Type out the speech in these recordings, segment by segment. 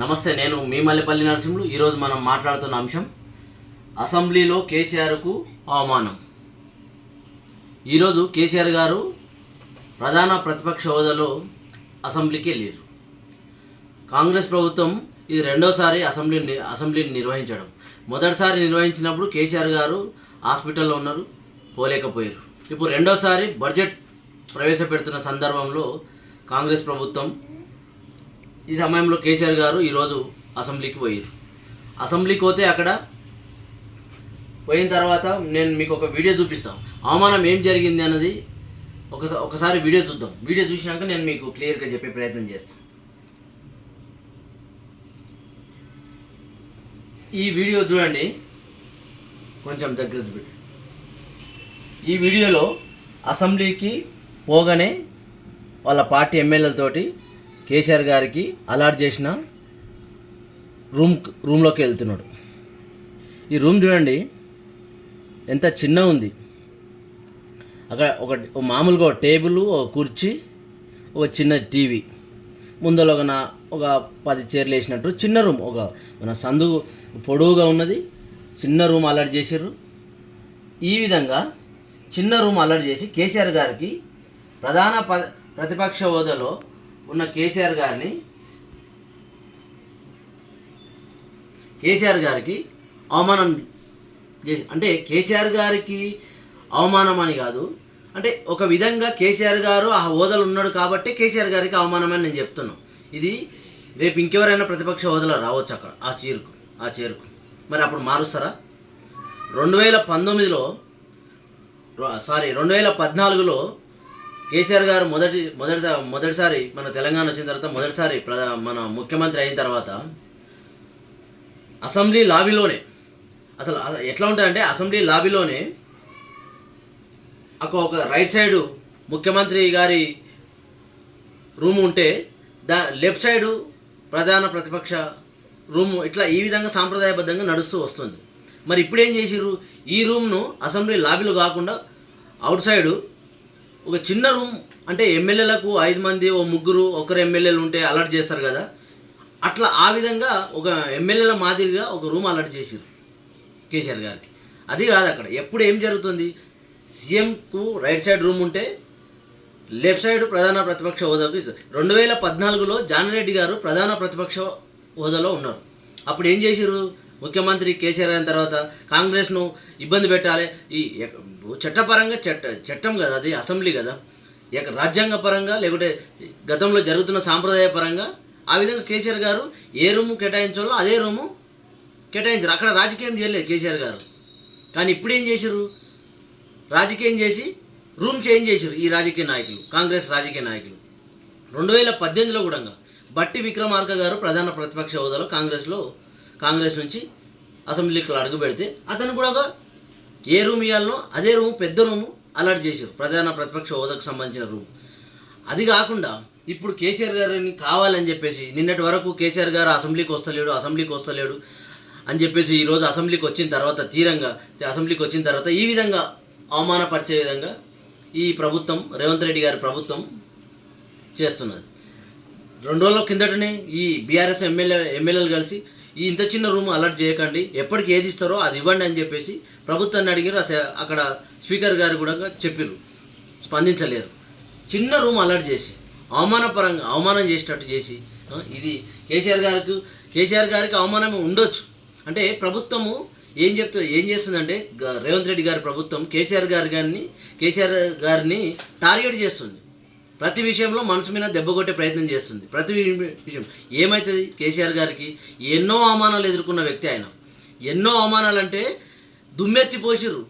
నమస్తే నేను మీ మల్లెపల్లి నరసింహులు ఈరోజు మనం మాట్లాడుతున్న అంశం అసెంబ్లీలో కేసీఆర్కు అవమానం. ఈరోజు కేసీఆర్ గారు ప్రధాన ప్రతిపక్ష హోదాలో అసెంబ్లీకి వెళ్ళారు కాంగ్రెస్ ప్రభుత్వం ఇది రెండోసారి అసెంబ్లీ అసెంబ్లీని నిర్వహించడం. మొదటిసారి నిర్వహించినప్పుడు కేసీఆర్ గారు హాస్పిటల్లో ఉన్నారు పోలేకపోయారు ఇప్పుడు రెండోసారి బడ్జెట్ ప్రవేశపెడుతున్న సందర్భంలో కాంగ్రెస్ ప్రభుత్వం ఈ సమయంలో కేసీఆర్ గారు ఈరోజు అసెంబ్లీకి పోయారు. అసెంబ్లీకి పోతే అక్కడ పోయిన తర్వాత నేను మీకు ఒక వీడియో చూపిస్తాను. అవమానం ఏం జరిగింది అన్నది ఒకసారి ఒకసారి వీడియో చూద్దాం. వీడియో చూసినాక నేను మీకు క్లియర్గా చెప్పే ప్రయత్నం చేస్తాను. ఈ వీడియో చూడండి. కొంచెం దగ్గర చూపెట్టి ఈ వీడియోలో అసెంబ్లీకి పోగానే వాళ్ళ పార్టీ ఎమ్మెల్యేలతోటి కేసీఆర్ గారికి అలాట్ చేసిన రూమ్ రూమ్లోకి వెళ్తున్నాడు. ఈ రూమ్ చూడండి ఎంత చిన్న ఉంది. అక్కడ ఒక మామూలుగా ఒక టేబుల్ ఒక కుర్చీ ఒక చిన్న టీవీ. ముందర ఒక నా ఒక పది చీరలు వేసినట్టు చిన్న రూమ్. ఒక మన సందు పొడవుగా ఉన్నది చిన్న రూమ్ అలర్ట్ చేసారు ఈ విధంగా చిన్న రూమ్ అలర్ట్ చేసి కేసీఆర్ గారికి ప్రధాన ప ప్రతిపక్ష హోదాలో ఉన్న కేసీఆర్ గారిని కేసీఆర్ గారికి అవమానం చేసి అంటే కేసీఆర్ గారికి అవమానం అని కాదు. అంటే ఒక విధంగా కేసీఆర్ గారు ఆ హోదలు ఉన్నాడు కాబట్టి కేసీఆర్ గారికి అవమానం అని నేను చెప్తున్నాను ఇది రేపు ఇంకెవరైనా ప్రతిపక్ష హోదాలో రావచ్చు అక్కడ ఆ చీరుకు ఆ చేరుకు. మరి అప్పుడు మారుస్తారా? రెండు వేల పంతొమ్మిదిలో సారీ రెండు వేల పద్నాలుగులో కేసీఆర్ గారు మొదటి మొదటిసారి మొదటిసారి మన తెలంగాణ వచ్చిన తర్వాత మొదటిసారి ప్రధా మన ముఖ్యమంత్రి అయిన తర్వాత అసెంబ్లీ లాబీలోనే అసలు ఎట్లా ఉంటాయంటే అసెంబ్లీ లాబీలోనే ఒక ఒక రైట్ సైడు ముఖ్యమంత్రి గారి రూమ్ ఉంటే దా లెఫ్ట్ సైడు ప్రధాన ప్రతిపక్ష రూమ్ ఇట్లా ఈ విధంగా సాంప్రదాయబద్ధంగా నడుస్తూ వస్తుంది. మరి ఇప్పుడు ఏం చేసిర్రు? ఈ రూమ్ను అసెంబ్లీ లాబీలో కాకుండా అవుట్ సైడు ఒక చిన్న రూమ్ అంటే ఎమ్మెల్యేలకు ఐదు మంది ఓ ముగ్గురు ఒకరు ఎమ్మెల్యేలు ఉంటే అలర్ట్ చేస్తారు కదా. అట్లా ఆ విధంగా ఒక ఎమ్మెల్యేల మాదిరిగా ఒక రూమ్ అలర్ట్ చేశారు కేసీఆర్ గారికి. అది కాదు అక్కడ. ఎప్పుడు ఏం జరుగుతుంది? సీఎంకు రైట్ సైడ్ రూమ్ ఉంటే లెఫ్ట్ సైడ్ ప్రధాన ప్రతిపక్ష హోదాకు రెండు వేల పద్నాలుగులో జానరెడ్డి గారు ప్రధాన ప్రతిపక్ష హోదాలో ఉన్నారు. అప్పుడు ఏం చేశారు ముఖ్యమంత్రి కేసీఆర్ అయిన తర్వాత కాంగ్రెస్ను ఇబ్బంది పెట్టాలి. ఈ చట్టపరంగా చట్ట చట్టం కదా అది అసెంబ్లీ కదా. ఎక- రాజ్యాంగ పరంగా లేకుంటే గతంలో జరుగుతున్న సాంప్రదాయ పరంగా ఆ విధంగా కేసీఆర్ గారు ఏ రూము కేటాయించాలో అదే రూము కేటాయించారు. అక్కడ రాజకీయం చేయలేదు కేసీఆర్ గారు. కానీ ఇప్పుడు ఏం చేశారు రాజకీయం చేసి రూమ్ చేంజ్ చేశారు ఈ రాజకీయ నాయకులు కాంగ్రెస్ రాజకీయ నాయకులు. రెండు వేల పద్దెనిమిదిలో కూడా బట్టి విక్రమార్క గారు ప్రధాన ప్రతిపక్ష హోదాలో కాంగ్రెస్లో కాంగ్రెస్ నుంచి అసెంబ్లీకి అడుగు పెడితే అతను కూడా ఏ రూమ్ ఇవ్వాలనో అదే రూమ్ పెద్ద రూము అలర్ట్ చేశారు. ప్రధాన ప్రతిపక్ష హోదాకు సంబంధించిన రూమ్. అది కాకుండా ఇప్పుడు కేసీఆర్ గారిని కావాలని చెప్పేసి నిన్నటి వరకు కేసీఆర్ గారు అసెంబ్లీకి వస్తలేడు అసెంబ్లీకి వస్తలేడు అని చెప్పేసి ఈరోజు అసెంబ్లీకి వచ్చిన తర్వాత తీరంగా అసెంబ్లీకి వచ్చిన తర్వాత ఈ విధంగా అవమానపరిచే విధంగా ఈ ప్రభుత్వం రేవంత్ రెడ్డి గారి ప్రభుత్వం చేస్తున్నది. రెండు రోజుల కిందటనే ఈ బీఆర్ఎస్ ఎమ్మెల్యే ఎమ్మెల్యేలు కలిసి ఈ ఇంత చిన్న రూమ్ అలర్ట్ చేయకండి. ఎప్పటికి ఏది ఇస్తారో అది ఇవ్వండి అని చెప్పేసి ప్రభుత్వాన్ని అడిగారు అక్కడ స్పీకర్ గారు కూడా చెప్పారు స్పందించలేరు. చిన్న రూమ్ అలర్ట్ చేసి అవమానపరంగా అవమానం చేసేటట్టు చేసి ఇది కేసీఆర్ గారికి కేసీఆర్ గారికి అవమానం ఉండొచ్చు. అంటే ప్రభుత్వము ఏం చెప్తా ఏం చేస్తుందంటే రేవంత్ రెడ్డి గారి ప్రభుత్వం కేసీఆర్ గారి గారిని కేసీఆర్ గారిని టార్గెట్ చేస్తుంది. ప్రతి విషయంలో మనసు మీద దెబ్బ కొట్టే ప్రయత్నం చేస్తుంది. ప్రతి విషయం. ఏమవుతుంది కేసీఆర్ గారికి ఎన్నో అవమానాలు ఎదుర్కొన్న వ్యక్తి ఆయన. ఎన్నో అవమానాలు అంటే దుమ్మెత్తి పోసిర్రు.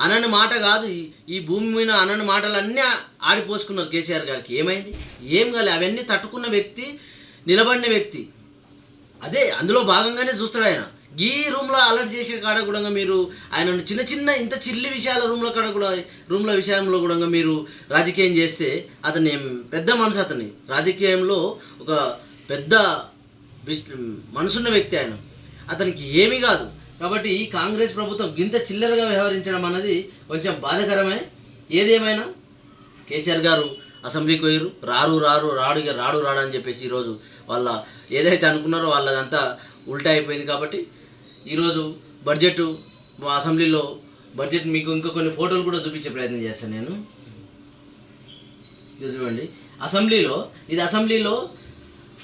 అనని మాట కాదు ఈ- ఈ భూమి మీద అనని మాటలన్నీ ఆడిపోసుకున్నారు కేసీఆర్ గారికి. ఏమైంది? ఏం కాలే? అవన్నీ తట్టుకున్న వ్యక్తి నిలబడిన వ్యక్తి. అదే అందులో భాగంగానే చూస్తాడు ఆయన. ఈ రూమ్లో అలర్ట్ చేసే కాడ కూడా మీరు ఆయన చిన్న చిన్న ఇంత చిల్లి విషయాల రూమ్లో కాడ కూడా రూమ్ల విషయంలో కూడా మీరు రాజకీయం చేస్తే అతని పెద్ద మనసు అతని రాజకీయంలో ఒక పెద్ద మనసున్న వ్యక్తి ఆయన. అతనికి ఏమీ కాదు. కాబట్టి ఈ కాంగ్రెస్ ప్రభుత్వం గింత చిల్లరగా వ్యవహరించడం అన్నది కొంచెం బాధకరమే. ఏదేమైనా కేసీఆర్ గారు అసెంబ్లీకి పోయారు రారు రారు రాడు రాడు రాడు అని చెప్పేసి ఈరోజు వాళ్ళ ఏదైతే అనుకున్నారో వాళ్ళదంతా ఉల్టా అయిపోయింది కాబట్టి ఈరోజు బడ్జెట్ మా అసెంబ్లీలో బడ్జెట్ మీకు ఇంకా కొన్ని ఫోటోలు కూడా చూపించే ప్రయత్నం చేస్తాను నేను. ఇది చూడండి. అసెంబ్లీలో ఇది అసెంబ్లీలో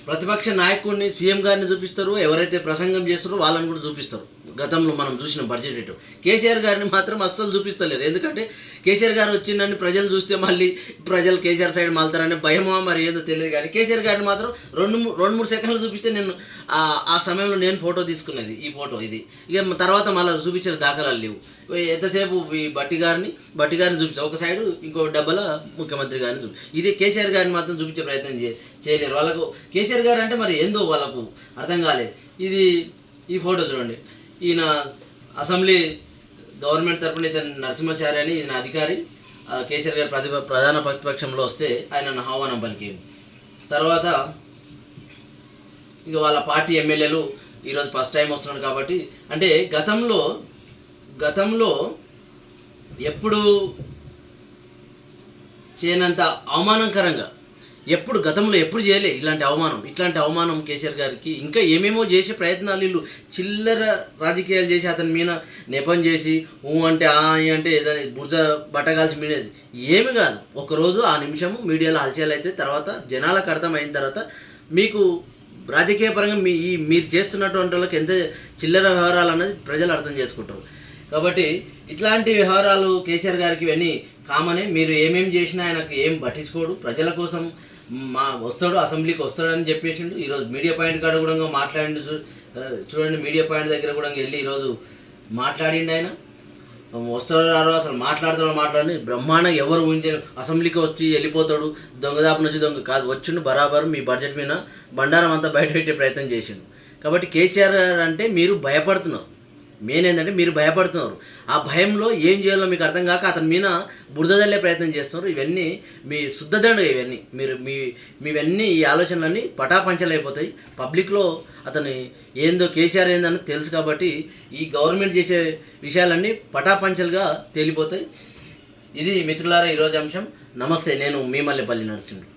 ప్రతిపక్ష నాయకుడిని సీఎం గారిని చూపిస్తారు ఎవరైతే ప్రసంగం చేస్తారో వాళ్ళని కూడా చూపిస్తారు. గతంలో మనం చూసిన బడ్జెట్ రేటు. కేసీఆర్ గారిని మాత్రం అస్సలు చూపిస్తలేరు. ఎందుకంటే కేసీఆర్ గారు వచ్చిందని ప్రజలు చూస్తే మళ్ళీ ప్రజలు కేసీఆర్ సైడ్ మళ్తారనే భయమో మరి ఏదో తెలియదు కానీ కేసీఆర్ గారిని మాత్రం రెండు రెండు మూడు సెకండ్లు చూపిస్తే నేను ఆ- సమయంలో నేను ఫోటో తీసుకున్నది ఈ ఫోటో ఇది. ఇక తర్వాత మళ్ళీ చూపించిన దాఖలాలు లేవు. ఎంతసేపు ఈ బట్టి గారిని బట్టి గారిని చూపించారు ఒక సైడు ఇంకో డబ్బల ముఖ్యమంత్రి గారిని చూపి ఇది కేసీఆర్ గారిని మాత్రం చూపించే ప్రయత్నం చే చేయలేరు. వాళ్ళకు కేసీఆర్ గారు అంటే మరి ఏందో వాళ్ళకు అర్థం కాలేదు. ఇది ఈ ఫోటో చూడండి. ఈయన అసెంబ్లీ గవర్నమెంట్ తరపున ఇతను నరసింహాచార్య అని ఈయన అధికారి కేసీఆర్ గారు ప్రతిప ప్రధాన ప్రతిపక్షంలో వస్తే ఆయన ఆహ్వానం పలికింది తర్వాత ఇక వాళ్ళ పార్టీ ఎమ్మెల్యేలు ఈరోజు ఫస్ట్ టైం వస్తున్నాడు కాబట్టి అంటే గతంలో గతంలో ఎప్పుడు చేయనంత అవమానకరంగా ఎప్పుడు గతంలో ఎప్పుడు చేయలే ఇలాంటి అవమానం. ఇట్లాంటి అవమానం కేసీఆర్ గారికి ఇంకా ఏమేమో చేసే ప్రయత్నాలు వీళ్ళు చిల్లర రాజకీయాలు చేసి అతని మీద నెపం చేసి ఊ అంటే ఆ ఈ అంటే ఏదైనా బుర్జ బట్టగాల్సి మీడియా ఏమి కాదు. ఒకరోజు ఆ నిమిషము మీడియాలో హల్చల్ అయితే తర్వాత జనాలకు అర్థమైన తర్వాత మీకు రాజకీయ పరంగా మీ ఈ మీరు చేస్తున్నటువంటి వాళ్ళకి ఎంత చిల్లర వ్యవహారాలు అన్నది ప్రజలు అర్థం చేసుకుంటారు. కాబట్టి ఇట్లాంటి వ్యవహారాలు కేసీఆర్ గారికి ఇవన్నీ కామనే. మీరు ఏమేమి చేసినా ఆయనకు ఏం పట్టించుకోడు. ప్రజల కోసం మా వస్తాడు అసెంబ్లీకి వస్తాడని చెప్పేసిండు. ఈరోజు మీడియా పాయింట్ కాడ కూడా మాట్లాడిండు చూ- చూడండి మీడియా పాయింట్ దగ్గర కూడా వెళ్ళి ఈరోజు మాట్లాడిండు ఆయన. వస్తాడో రారో అసలు మాట్లాడతాడో మాట్లాడి బ్రహ్మాండంగా ఎవరు ఊహించారు అసెంబ్లీకి వచ్చి వెళ్ళిపోతాడు. దొంగదాపు నుంచి దొంగ కాదు వచ్చిండు బరాబరు మీ బడ్జెట్ మీద. బండారం అంతా బయట పెట్టే ప్రయత్నం చేసిండు. కాబట్టి కేసీఆర్ అంటే మీరు భయపడుతున్నారు. మెయిన్ ఏంటంటే మీరు భయపడుతున్నారు. ఆ భయంలో ఏం చేయాలో మీకు అర్థం కాక అతని మీద బురదల్లే ప్రయత్నం చేస్తున్నారు. ఇవన్నీ మీ శుద్ధదండ ఇవన్నీ. మీరు మీ మీవన్నీ ఈ ఆలోచనలన్నీ పటాపంచలైపోతాయి. పబ్లిక్లో అతని ఏందో కేసీఆర్ ఏందని తెలుసు కాబట్టి ఈ గవర్నమెంట్ చేసే విషయాలన్నీ పటాపంచలుగా తేలిపోతాయి. ఇది మిత్రులారా ఈరోజు అంశం. నమస్తే నేను మీ మల్లెపల్లి నరసింహుడు.